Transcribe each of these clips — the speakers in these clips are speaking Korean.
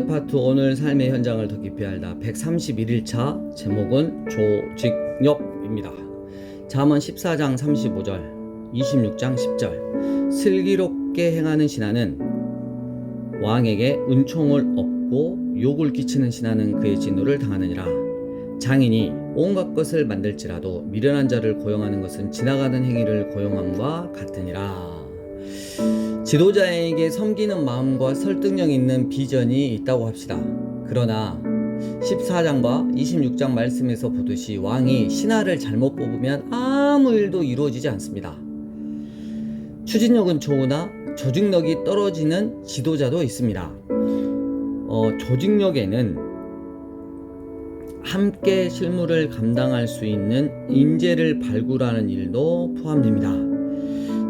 파트 오늘 삶의 현장을 더 깊이 알다 131일차 제목은 조직력입니다. 잠언 14장 35절 26장 10절. 슬기롭게 행하는 신하는 왕에게 은총을 얻고 욕을 끼치는 신하는 그의 진노를 당하느니라. 장인이 온갖 것을 만들지라도 미련한 자를 고용하는 것은 지나가는 행위를 고용함과 같으니라 지도자에게 섬기는 마음과 설득력 있는 비전이 있다고 합시다. 그러나 14장과 26장 말씀에서 보듯이 왕이 신하를 잘못 뽑으면 아무 일도 이루어지지 않습니다. 추진력은 좋으나 조직력이 떨어지는 지도자도 있습니다. 어, 조직력에는 함께 실무를 감당할 수 있는 인재를 발굴하는 일도 포함됩니다.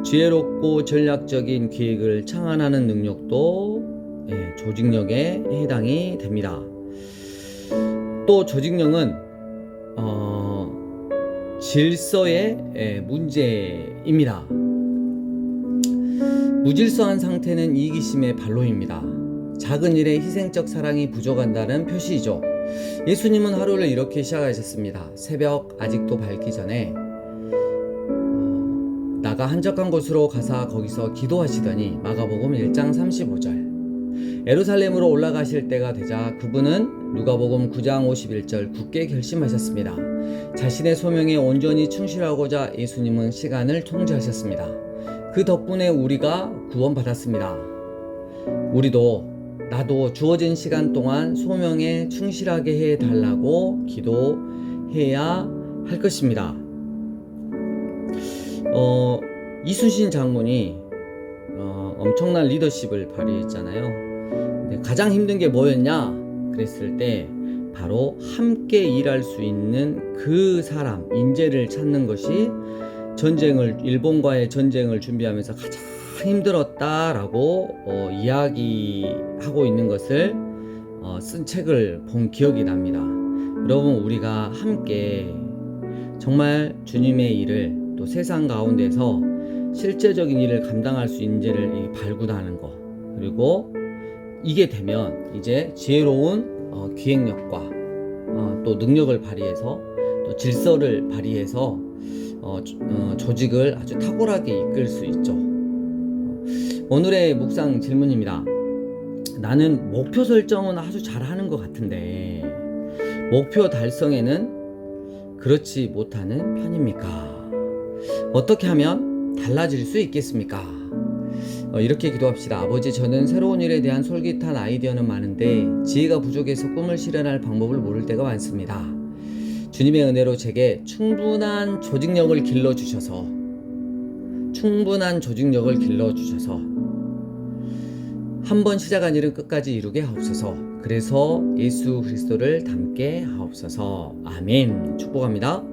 지혜롭고 전략적인 계획을 창안하는 능력도 예, 조직력에 해당이 됩니다. 또 조직력은 어, 질서의 예, 문제입니다. 무질서한 상태는 이기심의 발로입니다. 작은 일에 희생적 사랑이 부족한다는 표시이죠. 예수님은 하루를 이렇게 시작하셨습니다. 새벽 아직도 밝기 전에 어, 나가 한적한 곳으로 가사 거기서 기도하시더니 마가복음 1장 35절 에루살렘으로 올라가실 때가 되자 그분은 누가복음 9장 51절 굳게 결심하셨습니다. 자신의 소명에 온전히 충실하고자 예수님은 시간을 통제하셨습니다. 그 덕분에 우리가 구원받았습니다. 우리도 나도 주어진 시간 동안 소명에 충실하게 해 달라고 기도해야 할 것입니다. 어, 이순신 장군이 어, 엄청난 리더십을 발휘했잖아요. 가장 힘든 게 뭐였냐? 그랬을 때 바로 함께 일할 수 있는 그 사람, 인재를 찾는 것이 전쟁을 일본과의 전쟁을 준비하면서 가장 힘들었다라고 어, 이야기하고 있는 것을 어, 쓴 책을 본 기억이 납니다. 여러분 우리가 함께 정말 주님의 일을 또 세상 가운데서 실제적인 일을 감당할 수 있는 인재를 발굴하는 것 그리고 이게 되면 이제 지혜로운 어, 기획력과 어, 또 능력을 발휘해서 또 질서를 발휘해서 어, 조- 어, 조직을 아주 탁월하게 이끌 수 있죠. 오늘의 묵상 질문입니다. 나는 목표 설정은 아주 잘하는 것 같은데 목표 달성에는 그렇지 못하는 편입니까? 어떻게 하면 달라질 수 있겠습니까? 어, 이렇게 기도합시다. 아버지, 저는 새로운 일에 대한 솔깃한 아이디어는 많은데 지혜가 부족해서 꿈을 실현할 방법을 모를 때가 많습니다. 주님의 은혜로 제게 충분한 조직력을 길러 주셔서 충분한 조직력을 길러 주셔서 한 번 시작한 일은 끝까지 이루게 하옵소서. 그래서 예수 그리스도를 닮게 하옵소서. 아멘. 축복합니다.